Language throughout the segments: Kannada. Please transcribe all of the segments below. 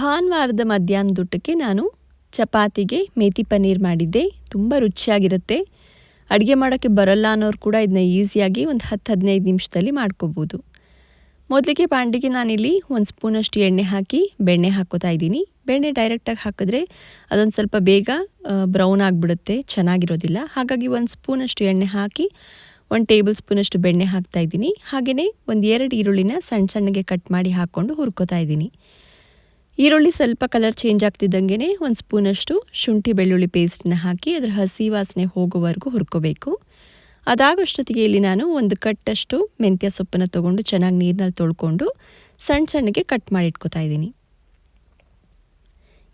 ಭಾನುವಾರದ ಮಧ್ಯಾಹ್ನದೂಟಕ್ಕೆ ನಾನು ಚಪಾತಿಗೆ ಮೇಥಿ ಪನ್ನೀರ್ ಮಾಡಿದ್ದೆ. ತುಂಬ ರುಚಿಯಾಗಿರುತ್ತೆ. ಅಡುಗೆ ಮಾಡೋಕ್ಕೆ ಬರಲ್ಲ ಅನ್ನೋರು ಕೂಡ ಇದನ್ನ ಈಸಿಯಾಗಿ ಒಂದು ಹತ್ತು, ಹದಿನೈದು ನಿಮಿಷದಲ್ಲಿ ಮಾಡ್ಕೋಬೋದು. ಮೊದಲಿಗೆ ಬಾಂಡಿಗೆ ನಾನಿಲ್ಲಿ ಒಂದು ಸ್ಪೂನಷ್ಟು ಎಣ್ಣೆ ಹಾಕಿ ಬೆಣ್ಣೆ ಹಾಕೋತಾ ಇದ್ದೀನಿ. ಬೆಣ್ಣೆ ಡೈರೆಕ್ಟಾಗಿ ಹಾಕಿದ್ರೆ ಅದೊಂದು ಸ್ವಲ್ಪ ಬೇಗ ಬ್ರೌನ್ ಆಗಿಬಿಡುತ್ತೆ, ಚೆನ್ನಾಗಿರೋದಿಲ್ಲ. ಹಾಗಾಗಿ ಒಂದು ಸ್ಪೂನಷ್ಟು ಎಣ್ಣೆ ಹಾಕಿ ಒಂದು ಟೇಬಲ್ ಸ್ಪೂನಷ್ಟು ಬೆಣ್ಣೆ ಹಾಕ್ತಾ ಇದ್ದೀನಿ. ಹಾಗೆಯೇ ಒಂದು ಎರಡು ಈರುಳ್ಳಿನ ಸಣ್ಣ ಸಣ್ಣಗೆ ಕಟ್ ಮಾಡಿ ಹಾಕ್ಕೊಂಡು ಹುರ್ಕೋತಾ ಇದ್ದೀನಿ. ಈರುಳ್ಳಿ ಸ್ವಲ್ಪ ಕಲರ್ ಚೇಂಜ್ ಆಗ್ತಿದ್ದಂಗೆ ಒಂದು ಸ್ಪೂನಷ್ಟು ಶುಂಠಿ ಬೆಳ್ಳುಳ್ಳಿ ಪೇಸ್ಟ್ನ ಹಾಕಿ ಅದರ ಹಸಿ ವಾಸನೆ ಹೋಗುವವರೆಗೂ ಹುರ್ಕೋಬೇಕು. ಅದಾಗೋಷ್ಟೊತ್ತಿಗೆ ಇಲ್ಲಿ ನಾನು ಒಂದು ಕಟ್ಟಷ್ಟು ಮೆಂತ್ಯ ಸೊಪ್ಪನ್ನು ತೊಗೊಂಡು ಚೆನ್ನಾಗಿ ನೀರಿನಲ್ಲಿ ತೊಳ್ಕೊಂಡು ಸಣ್ಣ ಸಣ್ಣಗೆ ಕಟ್ ಮಾಡಿ ಇಟ್ಕೋತಾ ಇದ್ದೀನಿ.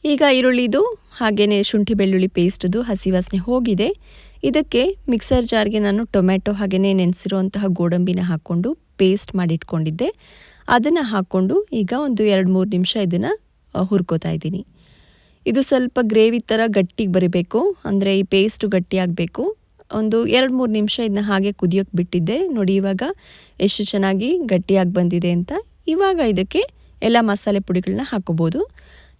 ಈಗ ಈರುಳ್ಳಿದು ಹಾಗೆಯೇ ಶುಂಠಿ ಬೆಳ್ಳುಳ್ಳಿ ಪೇಸ್ಟ್ದು ಹಸಿ ವಾಸನೆ ಹೋಗಿದೆ. ಇದಕ್ಕೆ ಮಿಕ್ಸರ್ ಜಾರ್ಗೆ ನಾನು ಟೊಮ್ಯಾಟೊ ಹಾಗೆಯೇ ನೆನೆಸಿರುವಂತಹ ಗೋಡಂಬಿನ ಹಾಕ್ಕೊಂಡು ಪೇಸ್ಟ್ ಮಾಡಿಟ್ಕೊಂಡಿದ್ದೆ. ಅದನ್ನು ಹಾಕ್ಕೊಂಡು ಈಗ ಒಂದು ಎರಡು ಮೂರು ನಿಮಿಷ ಇದನ್ನು ಹುರ್ಕೋತಾ ಇದ್ದೀನಿ. ಇದು ಸ್ವಲ್ಪ ಗ್ರೇವಿ ಥರ ಗಟ್ಟಿಗೆ ಬರಿಬೇಕು, ಅಂದರೆ ಈ ಪೇಸ್ಟು ಗಟ್ಟಿಯಾಗಬೇಕು. ಒಂದು ಎರಡು ಮೂರು ನಿಮಿಷ ಇದನ್ನ ಹಾಗೆ ಕುದಿಯೋಕೆ ಬಿಟ್ಟಿದ್ದೆ. ನೋಡಿ ಇವಾಗ ಎಷ್ಟು ಚೆನ್ನಾಗಿ ಗಟ್ಟಿಯಾಗಿ ಬಂದಿದೆ ಅಂತ. ಇವಾಗ ಇದಕ್ಕೆ ಎಲ್ಲ ಮಸಾಲೆ ಪುಡಿಗಳನ್ನ ಹಾಕೋಬೋದು.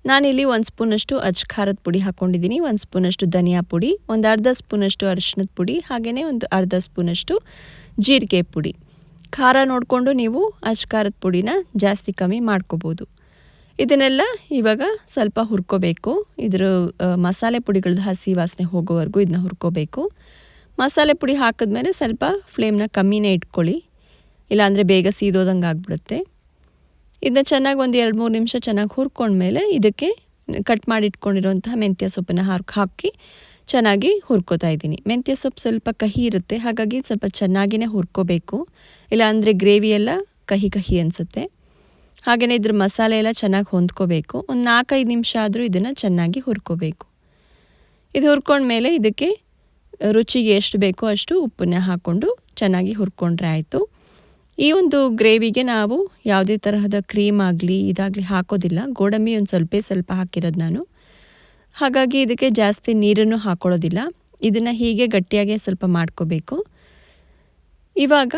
ನಾನಿಲ್ಲಿ ಒಂದು ಸ್ಪೂನಷ್ಟು ಅಚ್ ಖಾರದ ಪುಡಿ ಹಾಕ್ಕೊಂಡಿದ್ದೀನಿ ಒಂದು ಸ್ಪೂನಷ್ಟು ಧನಿಯಾ ಪುಡಿ, ಒಂದು ಅರ್ಧ ಸ್ಪೂನಷ್ಟು ಅರಿಶಿನದ ಪುಡಿ ಹಾಗೆಯೇ ಒಂದು ಅರ್ಧ ಸ್ಪೂನಷ್ಟು ಜೀರಿಗೆ ಪುಡಿ. ಖಾರ ನೋಡಿಕೊಂಡು ನೀವು ಅಚ್ ಖಾರದ ಪುಡಿನ ಜಾಸ್ತಿ ಕಮ್ಮಿ ಮಾಡ್ಕೋಬೋದು. ಇದನ್ನೆಲ್ಲ ಇವಾಗ ಸ್ವಲ್ಪ ಹುರ್ಕೋಬೇಕು. ಇದ್ರ ಮಸಾಲೆ ಪುಡಿಗಳದ್ದು ಹಸಿ ವಾಸನೆ ಹೋಗೋವರೆಗೂ ಇದನ್ನ ಹುರ್ಕೋಬೇಕು. ಮಸಾಲೆ ಪುಡಿ ಹಾಕಿದ್ಮೇಲೆ ಸ್ವಲ್ಪ ಫ್ಲೇಮ್ನ ಕಮ್ಮಿನೇ ಇಟ್ಕೊಳ್ಳಿ. ಇಲ್ಲಾಂದರೆ ಬೇಗ ಸೀದೋದಂಗೆ ಆಗಿಬಿಡುತ್ತೆ. ಇದನ್ನ ಚೆನ್ನಾಗಿ ಒಂದು ಎರಡು ಮೂರು ನಿಮಿಷ ಚೆನ್ನಾಗಿ ಹುರ್ಕೊಂಡ್ಮೇಲೆ ಇದಕ್ಕೆ ಕಟ್ ಮಾಡಿ ಇಟ್ಕೊಂಡಿರುವಂತಹ ಮೆಂತ್ಯ ಸೊಪ್ಪನ್ನು ಹಾಕಿ ಹಾಕಿ ಚೆನ್ನಾಗಿ ಹುರ್ಕೋತಾ ಇದ್ದೀನಿ. ಮೆಂತ್ಯ ಸೊಪ್ಪು ಸ್ವಲ್ಪ ಕಹಿ ಇರುತ್ತೆ, ಹಾಗಾಗಿ ಸ್ವಲ್ಪ ಚೆನ್ನಾಗಿಯೇ ಹುರ್ಕೋಬೇಕು. ಇಲ್ಲಾಂದರೆ ಗ್ರೇವಿ ಎಲ್ಲ ಕಹಿ ಕಹಿ ಅನಿಸುತ್ತೆ. ಹಾಗೆಯೇ ಇದ್ರ ಮಸಾಲೆ ಎಲ್ಲ ಚೆನ್ನಾಗಿ ಹೊಂದ್ಕೋಬೇಕು. ಒಂದು ನಾಲ್ಕೈದು ನಿಮಿಷ ಆದರೂ ಇದನ್ನು ಚೆನ್ನಾಗಿ ಹುರ್ಕೋಬೇಕು. ಇದು ಹುರ್ಕೊಂಡ್ಮೇಲೆ ಇದಕ್ಕೆ ರುಚಿಗೆ ಎಷ್ಟು ಬೇಕೋ ಅಷ್ಟು ಉಪ್ಪನ್ನ ಹಾಕ್ಕೊಂಡು ಚೆನ್ನಾಗಿ ಹುರ್ಕೊಂಡ್ರೆ ಆಯಿತು. ಈ ಒಂದು ಗ್ರೇವಿಗೆ ನಾವು ಯಾವುದೇ ತರಹದ ಕ್ರೀಮ್ ಆಗಲಿ ಇದಾಗಲಿ ಹಾಕೋದಿಲ್ಲ. ಗೋಡಂಬಿ ಒಂದು ಸ್ವಲ್ಪ ಸ್ವಲ್ಪ ಹಾಕಿರೋದು ನಾನು. ಹಾಗಾಗಿ ಇದಕ್ಕೆ ಜಾಸ್ತಿ ನೀರನ್ನು ಹಾಕೊಳ್ಳೋದಿಲ್ಲ. ಇದನ್ನು ಹೀಗೆ ಗಟ್ಟಿಯಾಗಿ ಸ್ವಲ್ಪ ಮಾಡ್ಕೋಬೇಕು. ಇವಾಗ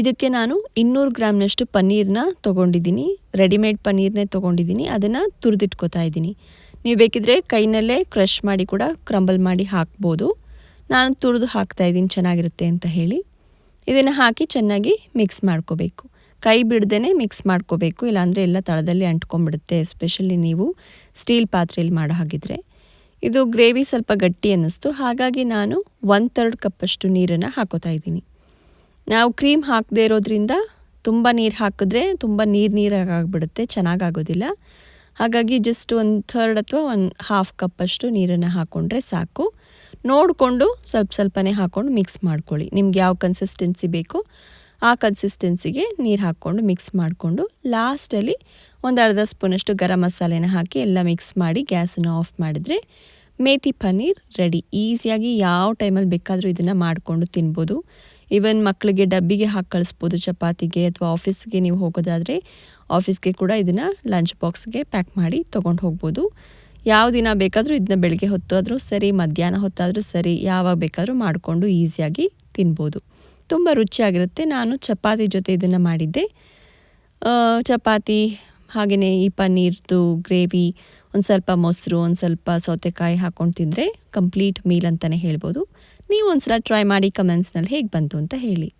ಇದಕ್ಕೆ ನಾನು ಇನ್ನೂರು ಗ್ರಾಮ್ನಷ್ಟು ಪನ್ನೀರನ್ನ ತೊಗೊಂಡಿದ್ದೀನಿ. ರೆಡಿಮೇಡ್ ಪನ್ನೀರ್ನೇ ತೊಗೊಂಡಿದ್ದೀನಿ. ಅದನ್ನು ತುರಿದಿಟ್ಕೋತಾ ಇದ್ದೀನಿ. ನೀವು ಬೇಕಿದ್ರೆ ಕೈನಲ್ಲೇ ಕ್ರಷ್ ಮಾಡಿ ಕೂಡ ಕ್ರಂಬಲ್ ಮಾಡಿ ಹಾಕ್ಬೋದು. ನಾನು ತುರಿದು ಹಾಕ್ತಾ ಇದ್ದೀನಿ. ಚೆನ್ನಾಗಿರುತ್ತೆ ಅಂತ ಹೇಳಿ. ಇದನ್ನು ಹಾಕಿ ಚೆನ್ನಾಗಿ ಮಿಕ್ಸ್ ಮಾಡ್ಕೋಬೇಕು. ಕೈ ಬಿಡ್ದೇ ಮಿಕ್ಸ್ ಮಾಡ್ಕೋಬೇಕು. ಇಲ್ಲಾಂದರೆ ಎಲ್ಲ ತಳದಲ್ಲಿ ಅಂಟ್ಕೊಂಡ್ಬಿಡುತ್ತೆ. ಎಸ್ಪೆಷಲಿ ನೀವು ಸ್ಟೀಲ್ ಪಾತ್ರೆಯಲ್ಲಿ ಮಾಡೋ ಹಾಗಿದ್ರೆ. ಇದು ಗ್ರೇವಿ ಸ್ವಲ್ಪ ಗಟ್ಟಿ ಅನ್ನಿಸ್ತು. ಹಾಗಾಗಿ ನಾನು ಒನ್ ಥರ್ಡ್ ಕಪ್ಪಷ್ಟು ನೀರನ್ನು ಹಾಕೋತಾ ಇದ್ದೀನಿ. ನಾವು ಕ್ರೀಮ್ ಹಾಕದೇ ಇರೋದ್ರಿಂದ ತುಂಬ ನೀರು ಹಾಕಿದ್ರೆ ತುಂಬ ನೀರು ನೀರಾಗಿ ಆಗಿಬಿಡುತ್ತೆ ಚೆನ್ನಾಗಾಗೋದಿಲ್ಲ. ಹಾಗಾಗಿ ಜಸ್ಟ್ ಒಂದು ಥರ್ಡ್ ಅಥವಾ ಒಂದು ಹಾಫ್ ಕಪ್ಪಷ್ಟು ನೀರನ್ನು ಹಾಕ್ಕೊಂಡ್ರೆ ಸಾಕು. ನೋಡಿಕೊಂಡು ಸ್ವಲ್ಪ ಸ್ವಲ್ಪನೇ ಹಾಕ್ಕೊಂಡು ಮಿಕ್ಸ್ ಮಾಡ್ಕೊಳ್ಳಿ. ನಿಮ್ಗೆ ಯಾವ ಕನ್ಸಿಸ್ಟೆನ್ಸಿ ಬೇಕು, ಆ ಕನ್ಸಿಸ್ಟೆನ್ಸಿಗೆ ನೀರು ಹಾಕ್ಕೊಂಡು ಮಿಕ್ಸ್ ಮಾಡಿಕೊಂಡು ಲಾಸ್ಟಲ್ಲಿ ಒಂದು ಅರ್ಧ ಸ್ಪೂನಷ್ಟು ಗರಂ ಮಸಾಲೆನ ಹಾಕಿ ಎಲ್ಲ ಮಿಕ್ಸ್ ಮಾಡಿ ಗ್ಯಾಸನ್ನು ಆಫ್ ಮಾಡಿದ್ರೆ ಮೇಥಿ ಪನ್ನೀರ್ ರೆಡಿ ಈಸಿಯಾಗಿ ಯಾವ ಟೈಮಲ್ಲಿ ಬೇಕಾದರೂ ಇದನ್ನು ಮಾಡಿಕೊಂಡು ತಿನ್ಬೋದು. ಈವನ್ ಮಕ್ಕಳಿಗೆ ಡಬ್ಬಿಗೆ ಹಾಕಿ ಕಳಿಸ್ಬೋದು, ಚಪಾತಿಗೆ ಅಥವಾ ಆಫೀಸ್ಗೆ ನೀವು ಹೋಗೋದಾದರೆ ಆಫೀಸ್ಗೆ ಕೂಡ ಇದನ್ನು ಲಂಚ್ ಬಾಕ್ಸ್ಗೆ ಪ್ಯಾಕ್ ಮಾಡಿ ತೊಗೊಂಡು ಹೋಗ್ಬೋದು. ಯಾವ ದಿನ ಬೇಕಾದರೂ ಇದನ್ನ ಬೆಳಗ್ಗೆ ಹೊತ್ತಾದರೂ ಸರಿ, ಮಧ್ಯಾಹ್ನ ಹೊತ್ತಾದರೂ ಸರಿ, ಯಾವಾಗ ಬೇಕಾದರೂ ಮಾಡಿಕೊಂಡು ಈಸಿಯಾಗಿ ತಿನ್ಬೋದು. ತುಂಬ ರುಚಿಯಾಗಿರುತ್ತೆ. ನಾನು ಚಪಾತಿ ಜೊತೆ ಇದನ್ನು ಮಾಡಿದ್ದೆ. ಚಪಾತಿ ಹಾಗೆಯೇ ಈ ಪನ್ನೀರ್ದು, ಗ್ರೇವಿ ಒಂದು ಸ್ವಲ್ಪ ಮೊಸರು, ಒಂದು ಸ್ವಲ್ಪ ಸೌತೆಕಾಯಿ ಹಾಕ್ಕೊಂಡು ತಿಂದರೆ ಕಂಪ್ಲೀಟ್ ಮೀಲ್ ಅಂತಲೇ ಹೇಳ್ಬೋದು. ನೀವು ಒಂದು ಸಲ ಟ್ರೈ ಮಾಡಿ ಕಮೆಂಟ್ಸ್ನಲ್ಲಿ ಹೇಗೆ ಬಂತು ಅಂತ ಹೇಳಿ.